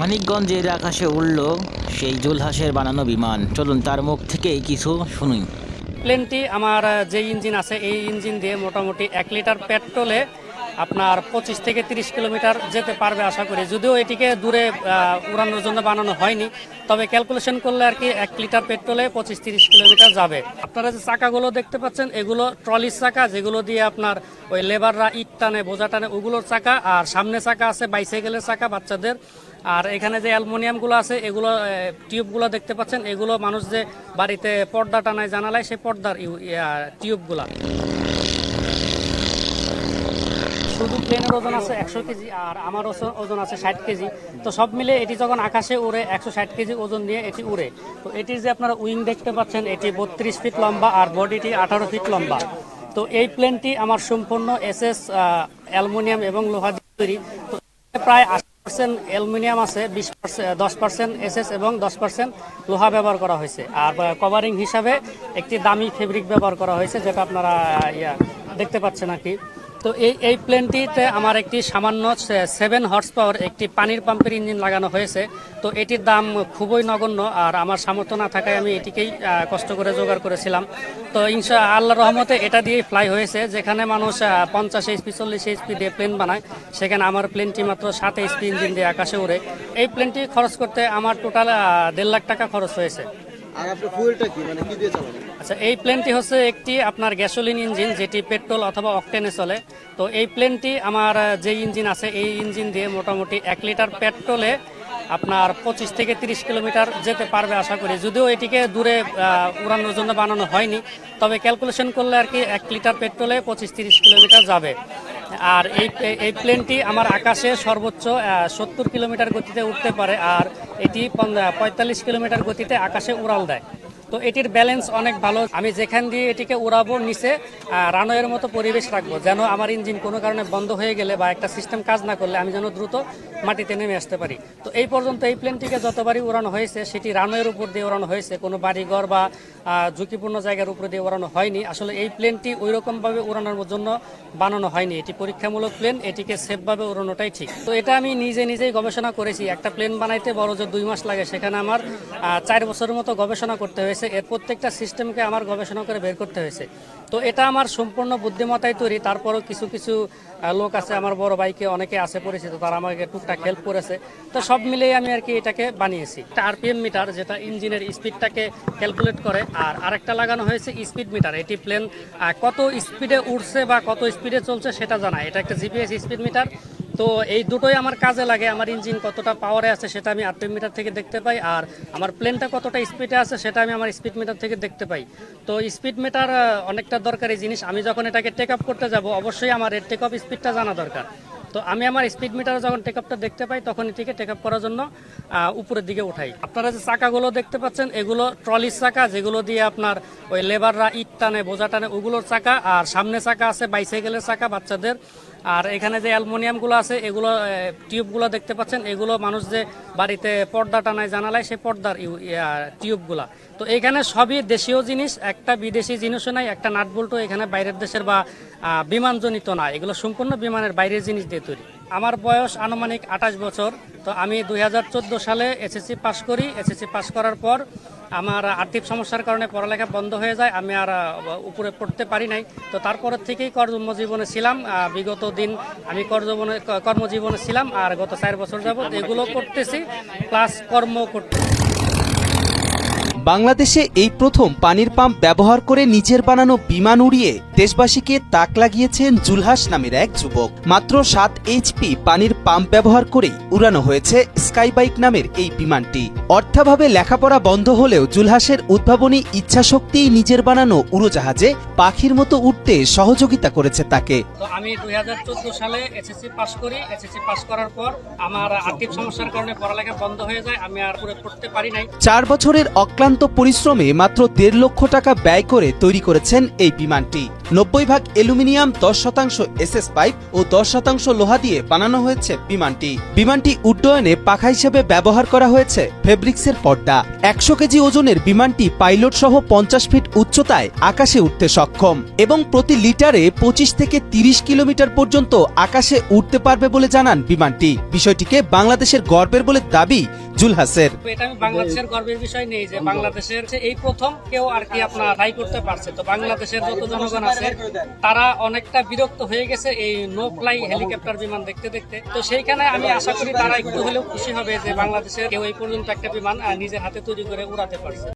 মানিকগঞ্জের আকাশে উড়ল সেই জুলহাসের বানানো বিমান। চলুন তার মুখ থেকেই কিছু শুনুন প্লেনটি আমার যে ইঞ্জিন আছে, এই ইঞ্জিন দিয়ে মোটামুটি এক লিটার পেট্রোলে আপনার পঁচিশ থেকে তিরিশ কিলোমিটার যেতে পারবে আশা করি। যদিও এটিকে দূরে উড়ানোর জন্য বানানো হয়নি, তবে ক্যালকুলেশন করলে আর কি এক লিটার পেট্রোলে পঁচিশ তিরিশ কিলোমিটার যাবে। আপনারা যে চাকাগুলো দেখতে পাচ্ছেন, এগুলো ট্রলির চাকা, যেগুলো দিয়ে আপনার ওই লেবাররা ইট টানে, বোঝা টানে, ওগুলোর চাকা, আর সামনে চাকা আছে বাইসাইকেলের চাকা বাচ্চাদের। আর এখানে যে অ্যালুমিনিয়ামগুলো আছে, এগুলো টিউবগুলো দেখতে পাচ্ছেন। এগুলো মানুষ যে বাড়িতে পর্দা টানায় জানালায়, সেই পর্দার টিউবগুলা। শুধু প্লেনের ওজন আছে একশো কেজি আর আমার ওজন- আছে ষাট কেজি। তো সব মিলে এটি যখন আকাশে উড়ে একশো ষাট কেজি ওজন নিয়ে এটি উড়ে। তো এটির যে আপনারা উইং দেখতে পাচ্ছেন, এটি বত্রিশ ফিট লম্বা আর বডিটি আঠারো ফিট লম্বা। তো এই প্লেনটি আমার সম্পূর্ণ এস এস অ্যালুমিনিয়াম এবং লোহা তৈরি। তো প্রায় আশি পার্সেন্ট অ্যালুমিনিয়াম আছে, বিশ পার্সেন্ট দশ পার্সেন্ট এসএস এবং দশ পার্সেন্ট লোহা ব্যবহার করা হয়েছে। আর কভারিং হিসাবে একটি দামি ফেব্রিক ব্যবহার করা হয়েছে, যেটা আপনারা ইয়া, দেখতে পাচ্ছেন আর কি। তো এই এই প্লেনটিতে আমার একটি সামান্য সেভেন হর্স পাওয়ার একটি পানির পাম্পের ইঞ্জিন লাগানো হয়েছে। তো এটির দাম খুবই নগণ্য আর আমার সামর্থ্য না থাকায় আমি এটিকেই কষ্ট করে জোগাড় করেছিলাম। তো ইনশা আল্লাহ রহমতে এটা দিয়েই ফ্লাই হয়েছে। যেখানে মানুষ পঞ্চাশ এইচপি চল্লিশ এইচপি দিয়ে প্লেন বানায়, সেখানে আমার প্লেনটি মাত্র সাত এইচপি ইঞ্জিন দিয়ে আকাশে উড়ে এই প্লেনটি খরচ করতে আমার টোটাল দেড় লাখ টাকা খরচ হয়েছে। আর আপনার ফুয়েলটা কি? মানে কি দিয়ে আচ্ছা এই প্লেনটি হচ্ছে একটি আপনার গ্যাসোলিন ইঞ্জিন যেটি পেট্রোল অথবা অকটেনে চলে। তো এই প্লেনটি আমার যে ইঞ্জিন আছে, এই ইঞ্জিন দিয়ে মোটামুটি এক লিটার পেট্রোলে আপনার পঁচিশ থেকে তিরিশ কিলোমিটার যেতে পারবে আশা করি। যদিও এটিকে দূরে উড়ানোর জন্য বানানো হয়নি, তবে ক্যালকুলেশন করলে আর কি এক লিটার পেট্রোলে পঁচিশ তিরিশ কিলোমিটার যাবে। আর এই এই প্লেনটি আমার আকাশে সর্বোচ্চ সত্তর কিলোমিটার গতিতে উঠতে পারে, আর এটি পঁয়তাল্লিশ কিলোমিটার গতিতে আকাশে উড়াল দেয়। তো এটির ব্যালেন্স অনেক ভালো। আমি যেখান দিয়ে এটিকে উড়াবো, নিচে রানওয়ের মতো পরিবেশ রাখব, যেন আমার ইঞ্জিন কোনো কারণে বন্ধ হয়ে গেলে বা একটা সিস্টেম কাজ না করলে আমি যেন দ্রুত মাটিতে নেমে আসতে পারি। তো এই পর্যন্ত এই প্লেনটিকে যতবারই উড়ানো হয়েছে, সেটি রানওয়ের উপর দিয়ে উড়ানো হয়েছে, কোনো বাড়িঘর বা ঝুঁকিপূর্ণ জায়গার উপর দিয়ে উড়ানো হয়নি। আসলে এই প্লেনটি ওই রকমভাবে উড়ানোর জন্য বানানো হয়নি। এটি পরীক্ষামূলক প্লেন এটিকে সেফভাবে উড়ানোটাই ঠিক। তো এটা আমি নিজে নিজেই গবেষণা করেছি। একটা প্লেন বানাইতে বড় যে দুই মাস লাগে, সেখানে আমার চার বছরের মতো গবেষণা করতে হয়েছে। এর প্রত্যেকটা সিস্টেমকে আমার গবেষণা করে বের করতে হয়েছে। তো এটা আমার সম্পূর্ণ বুদ্ধিমত্তায় তৈরি। তারপরও কিছু কিছু লোক আছে, আমার বড় ভাইকে অনেকে আছে পরিচিত, তারা আমাকে টুকটাক হেল্প করেছে। তো সব মিলিয়ে আমি আর কি এটাকে বানিয়েছি। একটা আরপিএম মিটার যেটা ইঞ্জিনের স্পিডটাকে ক্যালকুলেট করে। আর আরেকটা লাগানো হয়েছে স্পিড মিটার এটি প্লেন কত স্পিডে উঠছে বা কত স্পিডে চলছে সেটা জানায় এটা একটা জিপিএস স্পিড মিটার তো এই দুটোই আমার কাজে লাগে, আমার ইঞ্জিন কতটা পাওয়ারে আছে সেটা আমি আরপিএম মিটার থেকে দেখতে পাই, আর আমার প্লেনটা কতটা স্পিডে আছে সেটা আমি আমার স্পিড মিটার থেকে দেখতে পাই। তো স্পিড মিটার অনেকটা দরকারি জিনিস। আমি যখন এটাকে টেক আপ করতে যাব, অবশ্যই আমার এর টেক আপ স্পিডটা জানা দরকার। তো আমি আমার স্পিড মিটারে যখন টেক আপটা দেখতে পাই, তখন এটিকে টেক আপ করার জন্য উপরের দিকে উঠাই। আপনারা যে চাকাগুলো দেখতে পাচ্ছেন, এগুলো ট্রলির চাকা, যেগুলো দিয়ে আপনার ওই লেবাররা ইট টানে, বোঝা টানে, ওগুলোর চাকা, আর সামনে চাকা আছে বাইসাইকেলের চাকা, বাচ্চাদের। আর এখানে যে অ্যালমোনিয়ামগুলো আছে, এগুলো টিউবগুলো দেখতে পাচ্ছেন। এগুলো মানুষ যে বাড়িতে পর্দা টানায়, জানালায়, সেই পর্দার টিউবগুলা। তো এখানে সবই দেশীয় জিনিস, একটা বিদেশি জিনিসও নাই, একটা নাটবল্টও এখানে বাইরের দেশের বা বিমানজনিত না এগুলো সম্পূর্ণ বিমানের বাইরের জিনিস দিয়ে তৈরি। আমার বয়স আনুমানিক আঠাশ বছর। তো আমি দুই হাজার চোদ্দ সালে এসএসসি পাশ করি। এসএসসি পাশ করার পর আমার আর্থিক সমস্যার কারণে পড়ালেখা বন্ধ হয়ে যায়। আমি আর উপরে পড়তে পারি নাই। তো তারপর থেকেই কর্মজীবনে ছিলাম। বিগত দিন আমি কর্মজীবনে কর্মজীবনে ছিলাম। আর গত চার বছর যাবত এগুলো করতেছি প্লাস কর্ম করতে বাংলাদেশে এই প্রথম পানির পাম্প ব্যবহার করে নিজের বানানো বিমান উড়িয়ে দেশবাসীকে তাক লাগিয়েছেন জুলহাস নামের এক যুবক। মাত্র সাত এইচপি পানির পাম্প ব্যবহার করেই উড়ানো হয়েছে স্কাইবাইক নামের এই বিমানটি। অর্থাভাবে লেখাপড়া বন্ধ হলেও জুলহাসের উদ্ভাবনী ইচ্ছাশক্তি নিজের বানানো উড়োজাহাজে পাখির মতো উঠতে সহযোগিতা করেছে তাকে। আমি দুই সালে এসএসসি পাস করি। এসএসসি পাস করার পর আমার আর্থিক সমস্যার কারণে পড়ালেখা বন্ধ হয়ে যায়। আমি আর পড়তে পারি নাই। চার বছরের অক্লান্ত অক্লান্ত পরিশ্রমে মাত্র দেড় লক্ষ টাকা ব্যয় করে তৈরি করেছেন এই বিমানটি। নব্বই ভাগ অ্যালুমিনিয়াম, দশ শতাংশ এসএস পাইপ ও দশ শতাংশ লোহা দিয়ে বানানো হয়েছে বিমানটি। বিমানটি উড্ডয়নে পাখা হিসেবে ব্যবহার করা হয়েছে ফেব্রিক্সের পর্দা। একশো কেজি ওজনের বিমানটি পাইলট সহ পঞ্চাশ ফিট উচ্চতায় আকাশে উঠতে সক্ষম এবং প্রতি লিটারে পঁচিশ থেকে তিরিশ কিলোমিটার পর্যন্ত আকাশে উঠতে পারবে বলে জানান বিমানটি। বিষয়টিকে বাংলাদেশের গর্বের বলে দাবি জুলহাসের এটা আমি বাংলাদেশের গর্বের বিষয় নেই যে বাংলাদেশের এই প্রথম কেউ আর কি আপনার রাই করতে পারছে। তো বাংলাদেশের যত জনগণ আছে, তারা অনেকটা বিরক্ত হয়ে গেছে এই নো ফ্লাই হেলিকপ্টার বিমান দেখতে দেখতে। তো সেইখানে আমি আশা করি তারা একটু হলেও খুশি হবে যে বাংলাদেশের কেউ এই পর্যন্ত একটা বিমান নিজের হাতে তৈরি করে উড়াতে পারছে।